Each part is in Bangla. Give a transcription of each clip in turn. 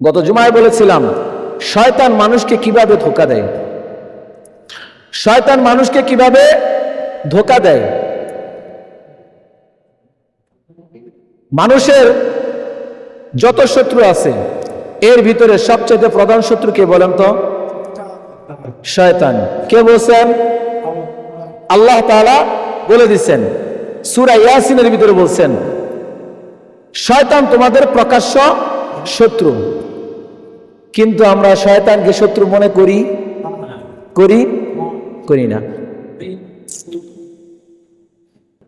গত জুমায় বলেছিলাম, শয়তান মানুষকে কীভাবে ধোকা দেয়? শয়তান মানুষকে কীভাবে ধোকা দেয়? মানুষের যত শত্রু আছে, এর ভিতরে সবচেয়ে প্রধান শত্রু কে বলেন তো? শয়তান। কে বলছেন? আল্লাহ তাআলা বলে দিচ্ছেন, সূরা ইয়াসিনের ভিতরে বলছেন, শয়তান তোমাদের প্রকাশ্য শত্রু কিন্তু আমরা শয়তানকে শত্রু মনে করি করি করি না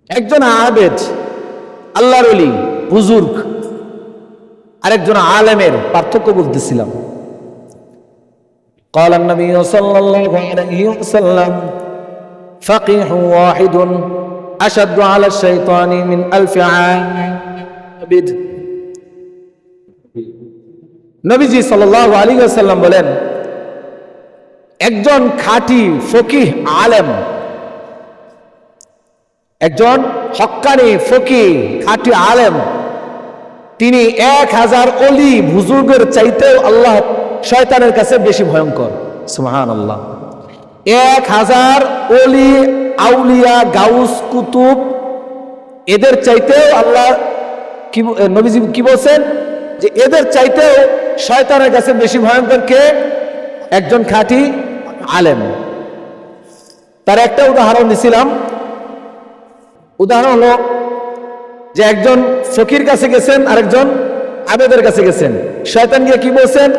একজন আবেদ আল্লাহর অলি বুজুর্গ আরেকজন আলেমের পার্থক্য বলতেছিলাম قال النبي صلى الله عليه وسلم فقيح واحد أشد على الشيطان من ألف عابد নবীজি সাল্লাল্লাহু আলাইহি ওয়াসাল্লাম বলেন, একজন খাঁটি ফকিহ আলেম, একজন হক্কানি ফকিহ খাঁটি আলেম, তিনি এক হাজার অলি বুজুর্গের চাইতেও আল্লাহ শয়তানের কাছে বেশি ভয়ঙ্কর। সুহান আল্লাহ এক হাজার অলি আউলিয়া, গাউস, কুতুব, এদের চাইতেও আল্লাহ কি নবীজি কি বলছেন? যে এদের চাইতেও শয়তানের কাছে বেশি ভয়ঙ্কর কে? একজন খাঁটি আলেম। তার একটা উদাহরণ দিছিলাম। উদাহরণ হলো যে একজন ফকির কাছে গেছেন, আরেকজন আবেদের কাছে গেছেন। শয়তান গিয়ে কি বলছেন?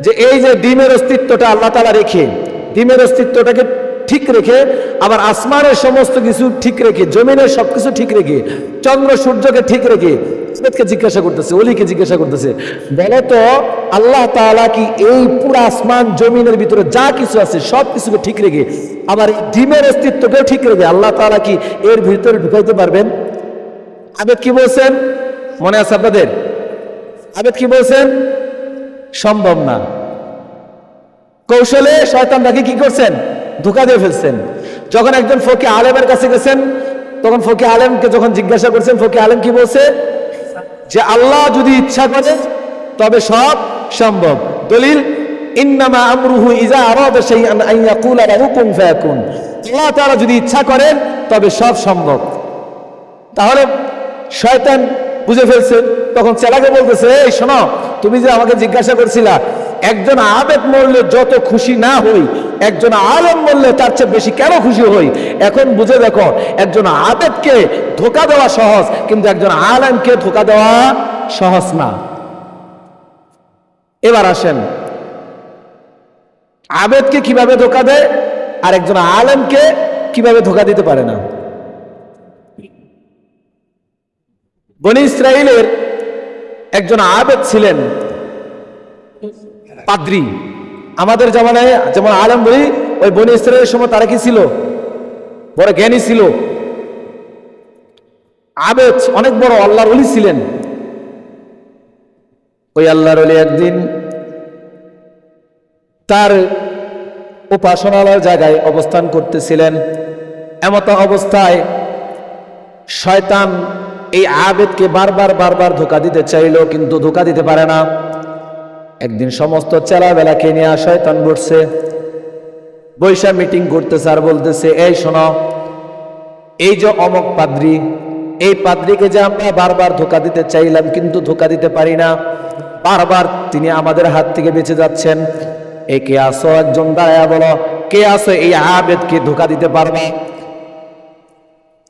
যে এই যে ডিমের অস্তিত্বটা আল্লাহ তালা রেখে, ডিমের অস্তিত্বটাকে ঠিক রেখে, আবার আসমানের সমস্ত কিছু ঠিক রেখে, জমিনের সবকিছু ঠিক রেখে, চন্দ্র সূর্যকে ঠিক রেখে আবেদকে জিজ্ঞাসা করতেছে অলিকে জিজ্ঞাসা করতেছে বলো তো আল্লাহ তাআলা কি এই পুরো আসমান জমিনের ভিতরে যা কিছু আছে সব কিছুকে ঠিক রেখে, আবার ডিমের অস্তিত্বকেও ঠিক রেখে আল্লাহ তাআলা কি এর ভিতরে ঢুকাইতে পারবেন? আবেদ কি বলছেন? মনে আছে আপনাদের? আবেদ কি বলছেন? সম্ভব না। কৌশলে শয়তান তাকে কি করছেন? ধোকা দিয়ে ফেলছেন। যখন একজন ফকি আলেমের কাছে গেছেন, তখন ফকি আলেমকে যখন জিজ্ঞাসা করছেন ফকি আলেম কি বলছে? যে আল্লাহ যদি ইচ্ছা করে, তবে সব সম্ভব। দলিল, ইন্নামা আমরুহু ইজা আরাদা শাইআন আন ইয়াকুলা লাহু কুন ফায়াকুন। আল্লাহ তাআলা যদি ইচ্ছা করেন, তবে সব সম্ভব। তাহলে শয়তান বুঝে ফেলছে, তখন চেলাকে বলতেছে, এই শোনো, তুমি যে আমাকে জিজ্ঞাসা করছিলা একজন আবেদ মরলে যত খুশি না হই, একজন আলেম মরলে তার চেয়ে বেশি কেন খুশি হই? এখন বুঝে দেখো, একজন আবেদকে ধোকা দেওয়া সহজ, কিন্তু একজন আলেমকে ধোকা দেওয়া সহজ না। এবার আসেন, আবেদকে কীভাবে ধোকা দেয়, আর একজন আলেমকে কীভাবে ধোকা দিতে পারে না? বনি ইসরায়েলের একজন আবেদ ছিলেন পাদ্রি। আমাদের জামানায় যেমন আলম বলি, ওই বনি ইসরায়েলের সময় তারা কি ছিল? বড় জ্ঞানী ছিল। আবেদ, অনেক বড় আল্লাহর অলি ছিলেন। ওই আল্লাহর অলি একদিন তার উপাসনালয় জায়গায় অবস্থান করতেছিলেন। এমত অবস্থায় শয়তান এই আবেদকে বারবার বারবার ধোকা দিতে চাইলো, কিন্তু ধোকা দিতে পারে না। একদিন সমস্ত চেলা চেলাবেলাকে নিয়ে শয়তান বসছে। বৈশা মিটিং করতেছে আর বলতেছে, এই শোনো, এই যে অমক পাদ্রি, এই পাদ্রিকে যে আমরা বারবার ধোকা দিতে চাইলাম, কিন্তু ধোকা দিতে পারি না, বারবার তিনি আমাদের হাত থেকে বেঁচে যাচ্ছেন। এ কে আসো একজন দাঁড়ায়া বলো, কে আসো এই আবেদকে ধোকা দিতে পারবে?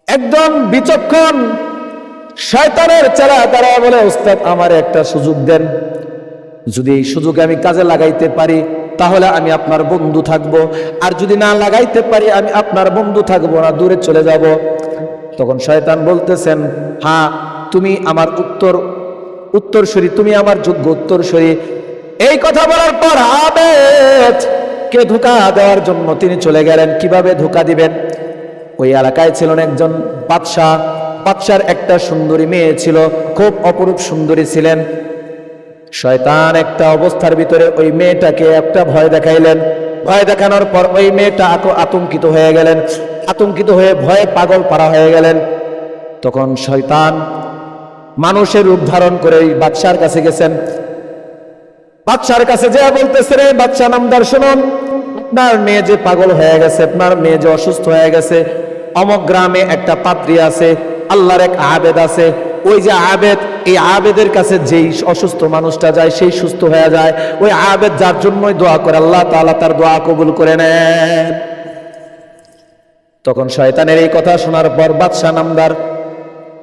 একদম বিচক্ষণ শয়তানের চেলা তারা বলে, ওস্তাদ, আমার একটা সুযোগ দেন। যদি এই সুযোগে আমি কাজে লাগাইতে পারি, তাহলে আমি আপনার বন্ধু থাকব। আর যদি না লাগাইতে পারি, আমি আপনার বন্ধু থাকব না, দূরে চলে যাব। তখন শয়তান বলতেছেন হ্যাঁ তুমি আমার উত্তর, উত্তরসূরি, তুমি আমার যোগ্য উত্তরসূরি। এই কথা বলার পর আবেদ, কে ধোকা দেওয়ার জন্য তিনি চলে গেলেন। কীভাবে ধোকা দিবেন? ওই এলাকায় ছিলেন একজন বাদশাহ। বাদশার একটা সুন্দরী মেয়ে ছিল, খুব অপরূপ সুন্দরী ছিলেন। শয়তান একটা অবস্থার ভিতরে ওই মেয়েটাকে একটা ভয় দেখাইলেন। ভয় দেখানোর পর ওই মেয়েটা আতঙ্কিত হয়ে গেলেন। আতঙ্কিত হয়ে ভয়ে পাগল পারা হয়ে গেলেন। তখন শয়তান মানুষের রূপ ধারণ করে ওই বাদশার কাছে গেছেন। বাচ্চার কাছে যে বলতেছে রে বাচ্চা নামদার, শুনুন। আপনার মেয়ে যে পাগল হয়ে গেছে, আপনার মেয়ে যে অসুস্থ হয়ে গেছে, অমক গ্রামে একটা পাত্রী আছে, আল্লাহর এক আবেদ আছে। ওই যে আবেদ, এই আবেদের কাছে যেই অসুস্থ মানুষটা যায়, সেই সুস্থ হয়ে যায়। ওই আবেদ যার জন্যই দোয়া করে, আল্লাহ তাআলা তার দোয়া কবুল করে নেন। তখন শয়তানের এই কথা শোনার পর বাদশাহ নামদার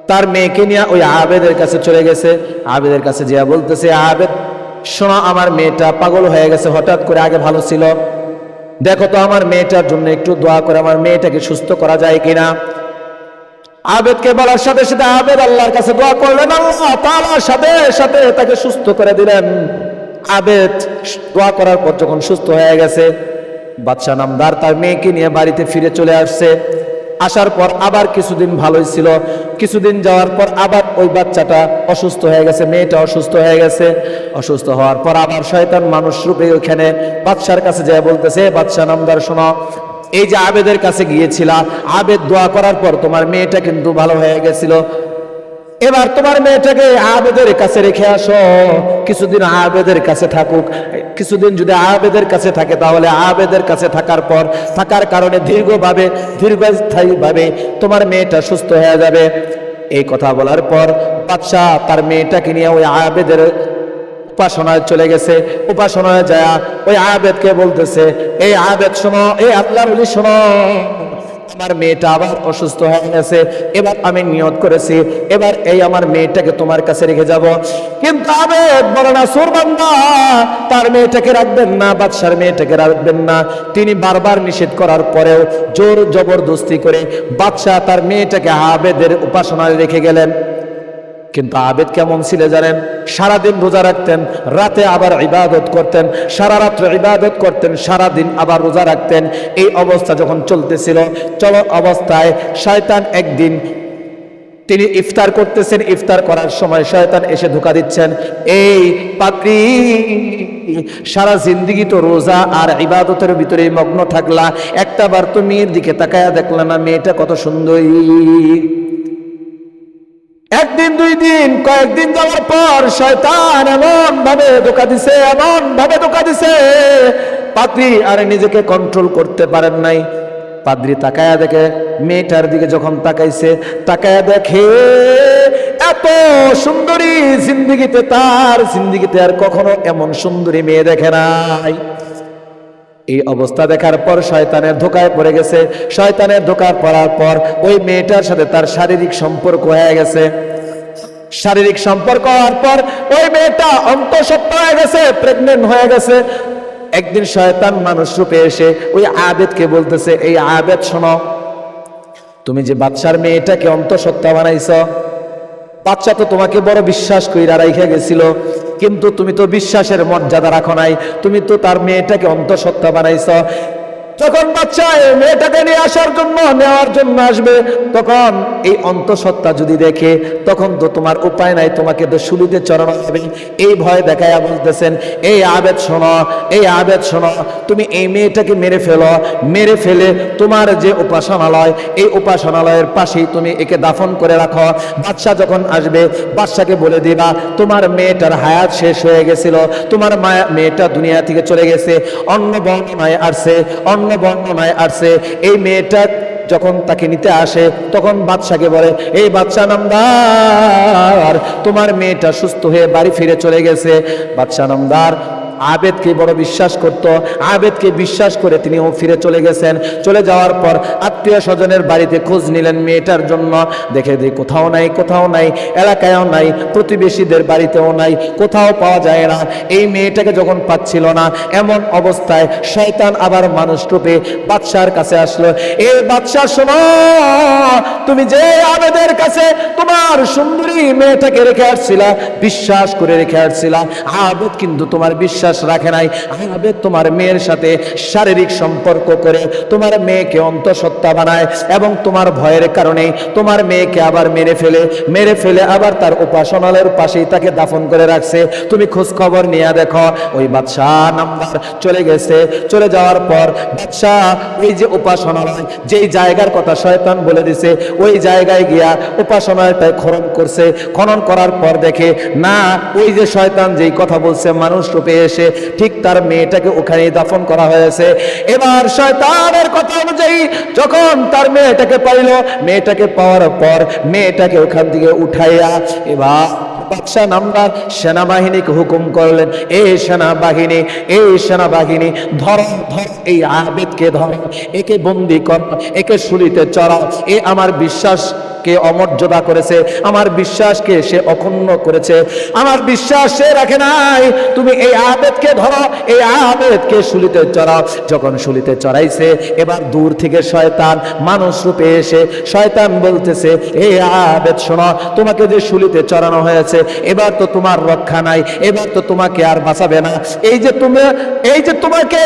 তার মেয়েকে নিয়ে ওই আবেদের কাছে চলে গেছে। আবেদের কাছে যে বলতেছে, আবেদ, শোনো, আমার মেয়েটা পাগল হয়ে গেছে, হঠাৎ করে আগে ভালো ছিল। দেখো তো, আমার মেয়েটার জন্য একটু দোয়া করে, আমার মেয়েটাকে সুস্থ করা যায় কিনা? আবেদকে বলার সাথে সাথে আবেদ আল্লাহর কাছে দোয়া করলেন, আল্লাহ সাথে সাথে তাকে সুস্থ করে দিলেন। আবেদ দোয়া করার পর যখন সুস্থ হয়ে গেছে, বাদশাহ নামদার তার মেয়েকে নিয়ে বাড়িতে ফিরে চলে আসছে। আসার পর আবার কিছুদিন ভালোই ছিল। কিছুদিন যাওয়ার পর আবার ওই বাচ্চাটা অসুস্থ হয়ে গেছে, মেয়েটা অসুস্থ হয়ে গেছে। অসুস্থ হওয়ার পর আবার শয়তান মানুষ রূপে ওখানে বাদশার কাছে যায় বলতেছে, বাদশাহ নামদার শোনো এই যে আবেদের কাছে গিয়েছিলা, আবেদ দোয়া করার পর তোমার মেয়েটা কিন্তু ভালো হয়ে গেছিল। এবার তোমার মেয়েটাকে আবেদের কাছে রেখে আসো। কিছুদিন আবেদের কাছে থাকুক। কিছুদিন যদি আবেদের কাছে থাকে, তাহলে আবেদের কাছে থাকার পর, থাকার কারণে দীর্ঘভাবে, দীর্ঘস্থায়ীভাবে তোমার মেয়েটা সুস্থ হয়ে যাবে। এই কথা বলার পর বাদশাহ তার মেয়েটাকে নিয়ে ওই আবেদের উপাসনায় চলে গেছে। উপাসনায় যায় ওই আবেদকে বলতেছে, এই আবেদ শোনো, এই আল্লাহর বলি শোনো। আমার মেয়েটা আবার অসুস্থ হয়ে গেছে, এবার আমি নিয়ত করেছি, এবার এই আমার মেয়েটাকে তোমার কাছে রেখে যাব। কিন্তু আবেদ বলে না সুরবান্দা তার মেয়েটাকে রাখবেন না, বাদশার মেয়েটাকে রাখবেন না। তিনি বারবার নিষেধ করার পরেও জোর জবরদস্তি করে বাদশাহ তার মেয়েটাকে আবেদের উপাসনায় রেখে গেলেন। কিন্তু আবেদ কেমন ছিল জানেন? সারাদিন রোজা রাখতেন, রাতে আবার ইবাদত করতেন, সারা রাত্র ইবাদত করতেন সারা দিন আবার রোজা রাখতেন। এই অবস্থা যখন চলতেছিল, চলো অবস্থায় শয়তান একদিন তিনি ইফতার করতেছেন, ইফতার করার সময় শয়তান এসে ধোকা দিচ্ছেন, এই পাত্রী সারা জিন্দিগি তো রোজা আর ইবাদতের ভিতরে মগ্ন থাকলা। একটা বার তো মেয়ের দিকে তাকায়া দেখলাম না, মেয়েটা কত সুন্দরী। একদিন, দুই দিন, কয়েকদিন যাওয়ার পর শয়তান এমন ভাবে ধোকা দিছে এমন ভাবে ধোকা দিছে। পাত্রী আর নিজেকে কন্ট্রোল করতে পারেন নাই। পাদ্রি তাকায়া দেখে, মেয়েটার দিকে যখন তাকাইছে, তাকায়া দেখে এত সুন্দরী জিন্দিগিতে, তার জিন্দিগিতে আর কখনো এমন সুন্দরী মেয়ে দেখে নাই। এই অবস্থা দেখার পর শয়তানের ধোকায় পড়ে গেছে। শয়তানের ধোকায় পড়ার পর ওই মেয়েটার সাথে তার শারীরিক সম্পর্ক হয়ে গেছে। শারীরিক সম্পর্ক হওয়ার পর ওই মেয়েটা অন্তঃসত্ত্ব হয়ে গেছে প্রেগনেন্ট হয়ে গেছে। একদিন শয়তান মানুষ রূপে এসে ওই আবেদকে বলতেছে, এই আবেদ শোনো, তুমি যে বাচ্চার মেয়েটাকে অন্তঃসত্ত্বা বানাইছ বাচ্চা তো তোমাকে বড় বিশ্বাস কইরা রাইখা গেছিল, কিন্তু তুমি তো বিশ্বাসের মর্যাদা রাখো নাই, তুমি তো তার মেয়েটাকে অন্তঃসত্ত্বা বানাইছ। যখন বাচ্চা এই মেয়েটাকে নিয়ে আসার জন্য, নেওয়ার জন্য আসবে, তখন এই অন্তঃসত্ত্বা যদি দেখে, তখন তো তোমার উপায় নাই, তোমাকে তো শুলিতে চড়ানো হবে এই ভয় দেখায়া বলতেছেন, এই আবেদ শোনো, এই আবেদ শোনো, তুমি এই মেয়েটাকে মেরে ফেলো। মেরে ফেলে তোমার যে উপাসনালয়, এই উপাসনালয়ের পাশেই তুমি একে দাফন করে রাখো। বাচ্চা যখন আসবে বাচ্চাকে বলে দিবা, তোমার মেয়েটার হায়াত শেষ হয়ে গেছিল। তোমার মায়া, মেয়েটা দুনিয়া থেকে চলে গেছে। অন্য বর্ণনায় আসছে, অন্য বর্ণনায় আসছে এই মেয়েটা যখন তাকে নিতে আসে, তখন বাদশাকে বলে, এই বাদশা নামদার, তোমার মেয়েটা সুস্থ হয়ে বাড়ি ফিরে চলে গেছে। বাদশা নামদার আবেদকে বড় বিশ্বাস করত। আবেদকে বিশ্বাস করে তিনিও ফিরে চলে গেছেন। চলে যাওয়ার পর আত্মীয় স্বজনের বাড়িতে খোঁজ নিলেন মেয়েটার জন্য। দেখে দিয়ে কোথাও নাই কোথাও নাই, এলাকায়ও নাই, প্রতিবেশীদের বাড়িতেও নাই, কোথাও পাওয়া যায় না। এই মেয়েটাকে যখন পাচ্ছিল না, এমন অবস্থায় শয়তান আবার মানুষ রূপে বাদশার কাছে আসলো। এই বাদশাহ শোনো, তুমি যে আবেদের কাছে তোমার সুন্দরী মেয়েটাকে রেখে আসছিলা, বিশ্বাস করে রেখে আসছিলা। আবেদ কিন্তু তোমার বিশ্বাস রাখে নাই। আবেদ তোমার মেয়ের সাথে শারীরিক সম্পর্ক করে তোমার মেয়েকে অন্তঃসত্ত্বা বানায় এবং তোমার ভয়ের কারণে তোমার মেয়েকে আবার মেরে ফেলে মেরে ফেলে আবার তার উপাসনালয়ের পাশেই তাকে দাফন করে রাখছে। তুমি খোঁজ খবর নিয়ে দেখো, ওই বাদশাহ নাম্বার চলে গেছে। চলে যাওয়ার পর বাদশাহ এই যে উপাসনালয়, যেই জায়গার কথা শয়তান বলে দিছে, ওই জায়গায় গিয়া উপাসনালয়টায় খনন করছে। খনন করার পর দেখে, না, ওই যে শয়তান যেই কথা বলছে, মানুষ রূপে এসে ঠিক তার মেয়েটাকে ওখানেই দাফন করা হয়েছে। এবার শয়তানের কথা অনুযায়ী যখন তার মেয়েটাকে পাইল। মেয়েটাকে পাওয়ার পর মেয়েটাকে ওখান থেকে উঠাইয়া এবার বাদশাহ নামদার সেনাবাহিনীকে হুকুম করলেন এই সেনাবাহিনী এই সেনাবাহিনী, ধর ধর এই আবেদকে ধর, একে বন্দি কর, একে শুলিতে চড়াও, এ আমার বিশ্বাসকে অমর্যাদা করেছে। আমার বিশ্বাসকে সে অক্ষুণ্ণ করেছে। আমার বিশ্বাস সে রাখে নাই। তুমি এই আবেদকে ধরো, এই আবেদকে শুলিতে চড়াও। যখন শুলিতে চড়াইছে, এবার দূর থেকে শয়তান মানুষ রূপে এসে শয়তান বলতেছে এই আবেদ, শোনো, তোমাকে যে শুলিতে চড়ানো হয়েছে, এবার তো তোমার রক্ষা নাই, এবার তো তোমাকে আর বাঁচাবে না। এই যে তুমি, এই যে তোমাকে,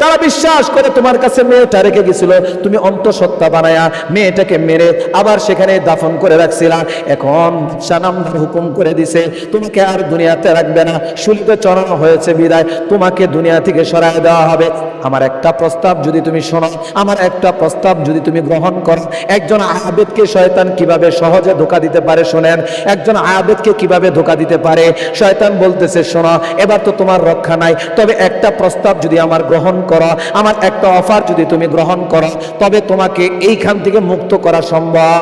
তারা বিশ্বাস করে তোমার কাছে মেয়েটা রেখে গেছিল। তুমি অন্তঃসত্ত্বা বানায়া মেয়েটাকে মেরে আবার সেখানে দাফন করে রাখছিলাম। এখন সানামদার হুকুম করে দিছে, তোমাকে আর দুনিয়াতে রাখবে না। শুলিতে চড়ানো হয়েছে বিদায়। তোমাকে দুনিয়া থেকে সরায় দেওয়া হবে। আমার একটা প্রস্তাব যদি তুমি শোনো, আমার একটা প্রস্তাব যদি তুমি গ্রহণ করো, একজন আবেদকে শয়তান কীভাবে সহজে ধোকা দিতে পারে শোনেন, একজন আবেদকে কীভাবে ধোকা দিতে পারে? শয়তান বলতেছে, শোনো, এবার তো তোমার রক্ষা নাই। তবে একটা প্রস্তাব যদি আমার গ্রহণ করো, আমার একটা অফার যদি তুমি গ্রহণ করো, তবে তোমাকে এইখান থেকে মুক্ত করা সম্ভব।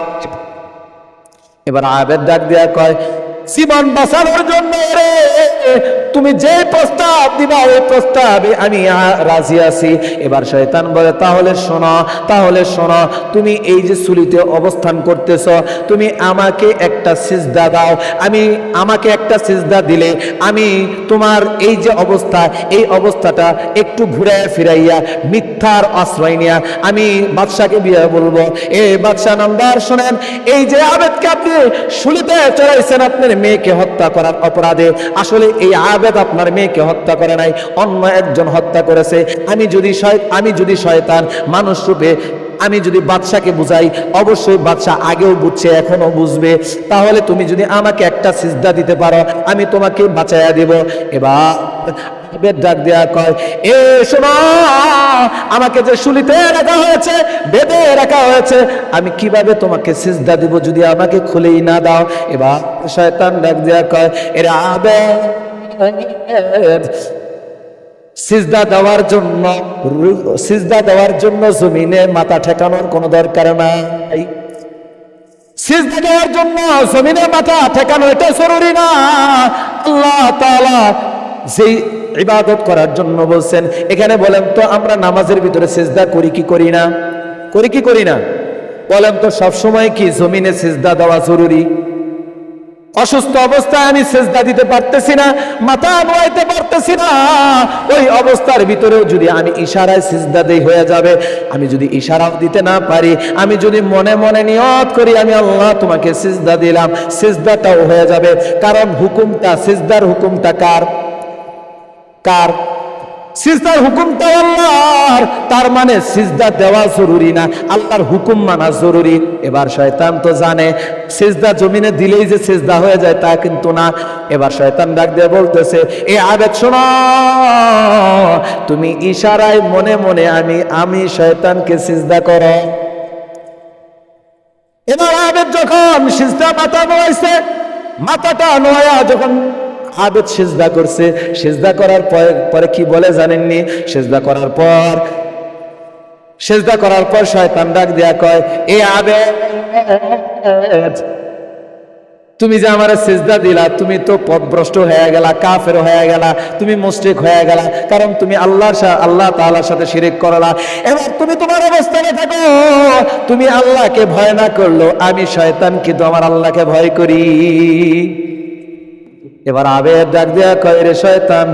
এবার আবেদ ডাক দেয়া কয় জীবন বাঁচানোর জন্য তুমি যে প্রস্তাব দিবা, ওই প্রস্তাবে আমি রাজি আছি। এবার শয়তান বলে, তাহলে শোনো তাহলে শোনো, তুমি এই যে সুলিতে অবস্থান করতেছ, তুমি আমাকে একটা সিজদা দাও। আমি, আমাকে একটা সিজদা দিলে আমি তোমার এই যে অবস্থা, এই অবস্থাটা একটু ঘুরাইয়া ফিরাইয়া, মিথ্যার আশ্রয় নিয়া আমি বাদশাকে বিয়ে বলব। এ বাদশাহ নামদার শোনেন, এই যে আবেদকে আপনি শুলিতে চড়াইছেন, আপনার মেয়েকে হত্যা করার অপরাধে। আসলে এই আবেদ আপনার মেয়েকে হত্যা করে নাই, অন্য একজন হত্যা করেছে। আমি যদি আমি যদি শয়তান, মানুষ রূপে আমি যদি বাদশাকে বুঝাই, অবশ্যই বাদশা আগেও বুঝছে এখনও বুঝবে। তাহলে তুমি যদি আমাকে একটা সিজদা দিতে পারো, আমি তোমাকে বাঁচাইয়া দিব। এবার ডাক দেয়া কয়, এ শোনো, আমাকে যে শুলিতে রাখা হয়েছে বেঁধে রাখা হয়েছে। আমি কীভাবে তোমাকে সিজদা দিব যদি আমাকে খুলেই না দাও? এবার শয়তান ডাক দেয়া কয়, এর আবেদ সিজদা দেওয়ার জন্য সিজদা দেওয়ার জন্য জমিনে মাথা ঠেকানোর কোনো দরকার নাই। সিজদা দেওয়ার জন্য জমিনে মাথা ঠেকানো এটা জরুরি না। আল্লাহ ইবাদত করার জন্য বলছেন, এখানে বলেন তো আমরা নামাজের ভিতরে সিজদা করি কি করি না? করি কি করি না? বলেন তো, সবসময় কি জমিনে সিজদা দেওয়া জরুরি? অসুস্থ অবস্থায় আমি সেজদা দিতে পারতেছি না, মাথা নোয়াইতে পারতেছি না। ওই অবস্থার ভিতরেও যদি আমি ইশারায় সিজদা দেই হয়ে যাবে, আমি যদি ইশারাও দিতে না পারি, আমি যদি মনে মনে নিয়ত করি, আমি আল্লাহ তোমাকে সিজদা দিলাম, সিজদাটাও হয়ে যাবে। কারণ হুকুমটা, সিজদার হুকুমটা কার? কার? সিজদার হুকুমটা আল্লাহর। তার মানে সিজদা দেওয়া জরুরি না, আল্লাহর হুকুম মানা জরুরি। এবার শয়তান তো জানে, সিজদা জমিনে দিলেই যে সিজদা হয়ে যায় তা কিন্তু না। এবার শয়তান ডাক দিয়ে বলতেছে, এ আবেদ, শোনো, তুমি ইশারায় মনে মনে আমি আমি শয়তানকে সিজদা করো। এবার আবেদ যখন সিজদা মাথা নোয়াইছে মাথাটা নোয়া যখন আবেদ সিজদা করছে। সিজদা করার পরে কি বলে জানেননি? সিজদা করার পর, সিজদা করার পর শয়তান ডাক দেয়া কয়, এ আবেদ, তুমি যে আমার সিজদা দিলা, তুমি তো পথভ্রষ্ট হয়ে গেলা, কাফের হয়ে গেলা, তুমি মুশরিক হয়ে গেলা, কারণ তুমি আল্লাহর আল্লাহ তাআলার সাথে শিরিক করলা। এবার তুমি তোমার অবস্থানে থাকো। তুমি আল্লাহকে ভয় না করল আমি শয়তান কিন্তু আমার আল্লাহকে ভয় করি। এবার আবেদ ডাক দেয়া কয় রে শয়তান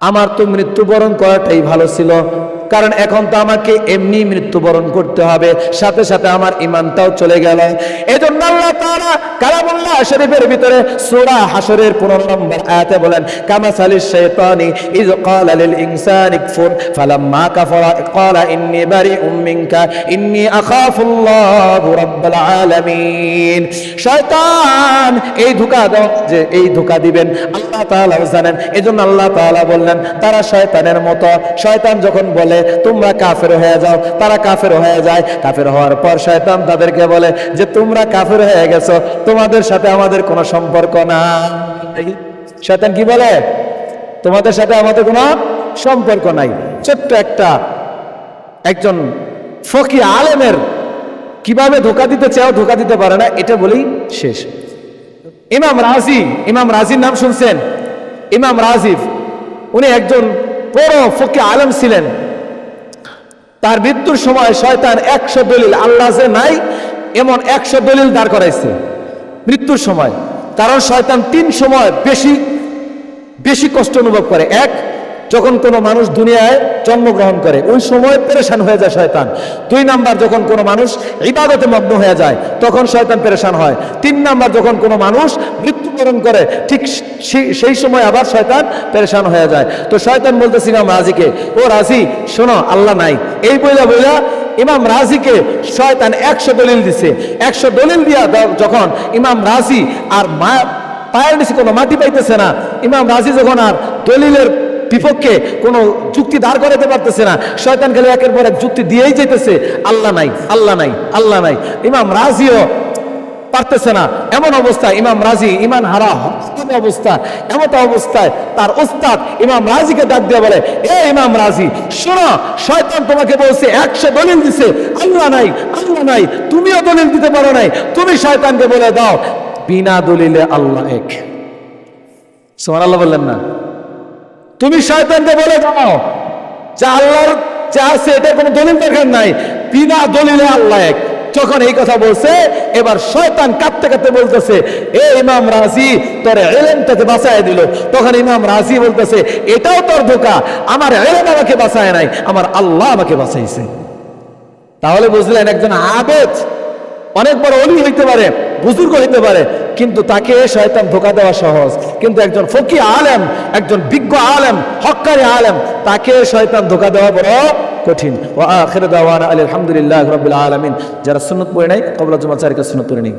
আমার তো মৃত্যুবরণ করাটাই ভালো ছিল। কারণ এখন তো আমাকে এমনি মৃত্যুবরণ করতে হবে, সাথে সাথে আমার ইমানটাও চলে গেল। এই জন্য আল্লাহ তাআলা কালামুল্লাহ শরীফের ভিতরে সূরা হাসরের 15 নম্বর আয়াতে বলেন, কামাসালিশ শাইতানি ইয ক্বালা লিল ইনসানি কফুর ফালাম্মা কাফারা, ক্বালা ইন্নী বারিউম মিনকা, ইন্নী আখাফুল্লাহ রাব্বুল আলামিন। শয়তান এই ধোঁকা দাও যে এই ধোঁকা দিবেন। আল্লাহ তাআলা জানেন, এজন্য আল্লাহ তাআলা বললেন, তারা শয়তানের মতো। শয়তান যখন বলে তোমরা কাফের হয়ে যাও, তারা কাফের হয়ে যায়। কাফের হওয়ার পর শয়তান তাদেরকে বলে যে, তোমরা কাফের হয়ে গেছো, তোমাদের সাথে আমাদের কোনো সম্পর্ক না শয়তান কি বলে? তোমাদের সাথে আমাদের কোনো সম্পর্ক নাই। ছোট্ট একটা একজন ফকি আলেমের কীভাবে ধোকা দিতে চাও, ধোকা দিতে পারে না, এটা বলেই শেষ। ইমাম রাজি, ইমাম রাজির নাম শুনছেন? ইমাম রাজিফ উনি একজন বড় ফকি আলেম ছিলেন। তার মৃত্যুর সময় শয়তান একশো দলিল আল্লাহ যে নাই, এমন একশো দলিল দাঁড় করাইছে। মৃত্যুর সময়। কারণ শয়তান তিন সময় বেশি বেশি কষ্ট অনুভব করে। এক, যখন কোনো মানুষ দুনিয়ায় জন্মগ্রহণ করে, ওই সময় পেরেশান হয়ে যায় শয়তান। দুই নাম্বার, যখন কোনো মানুষ ইবাদতে মগ্ন হয়ে যায়, তখন শয়তান পেরেশান হয়। তিন নাম্বার, যখন কোনো মানুষ মৃত্যুবরণ করে, ঠিক সেই- সময় আবার শয়তান পেরেশান হয়ে যায়। তো শয়তান বলতেছি ইমাম রাজিকে, ও রাজি, শোনো, আল্লাহ নাই। এই বইলা বইলা ইমাম রাজিকে শয়তান একশো দলিল দিছে। একশো দলিল দিয়া যখন ইমাম রাজি আর মা, পায়ের নিচে কোনো মাটি পাইতেছে না, ইমাম রাজি যখন আর দলিলের বিপক্ষে কোনো যুক্তি দাঁড় করাতে পারতেছে না, শয়তান খালি একের পর এক যুক্তি দিয়েই যেতেছে আল্লাহ নাই আল্লাহ নাই আল্লাহ নাই। ইমাম রাজিও পারতেছে না। এমন অবস্থায় ইমাম রাজি ইমান হারা অবস্থা এমন অবস্থায় তার ওস্তাদ ইমাম রাজিকে ডাক দিয়ে বলে, এ ইমাম রাজি, শোনো, শয়তান তোমাকে বলছে, একশো দলিল দিছে। আল্লাহ নাই আল্লাহ নাই, তুমিও দলিল দিতে পারো নাই। তুমি শয়তানকে বলে দাও, বিনা দলিলে আল্লাহ এক। সোমান আল্লাহ বললেন না। তুমি শয়তানকে বলে দাও, যে আল্লাহর, যা আছে এটা কোনো দলিল দরকার নাই। বিনা দলিলে আল্লাহ এক। যখন এই কথা বলছে, এবার শয়তান কাঁদতে কাঁদতে বলতেছে, এ ইমাম রাজি, তোর এলেমটাকে বাঁচায় দিল। তখন ইমাম রাজি বলতেছে, এটাও তোর ধোকা, আমার এলেম আমাকে বাঁচায় নাই, আমার আল্লাহ আমাকে বাঁচাইছে। তাহলে বুঝলেন, একজন আবেদ অনেক বড় অলি হইতে পারে, বুজুর্গ হইতে পারে কিন্তু তাকে শয়তান ধোকা দেওয়া সহজ। কিন্তু একজন ফকি আলেম, একজন বিজ্ঞ আলেম, হকারি আলেম, তাকে শয়তান ধোকা দেওয়া বড় কঠিন। ও আখের দাওয়ানা আলহামদুলিল্লাহ রবিল আলমিন। যারা সুন্নত পড়ে নেয় কবলা জমা চারিকা পড়ে নেই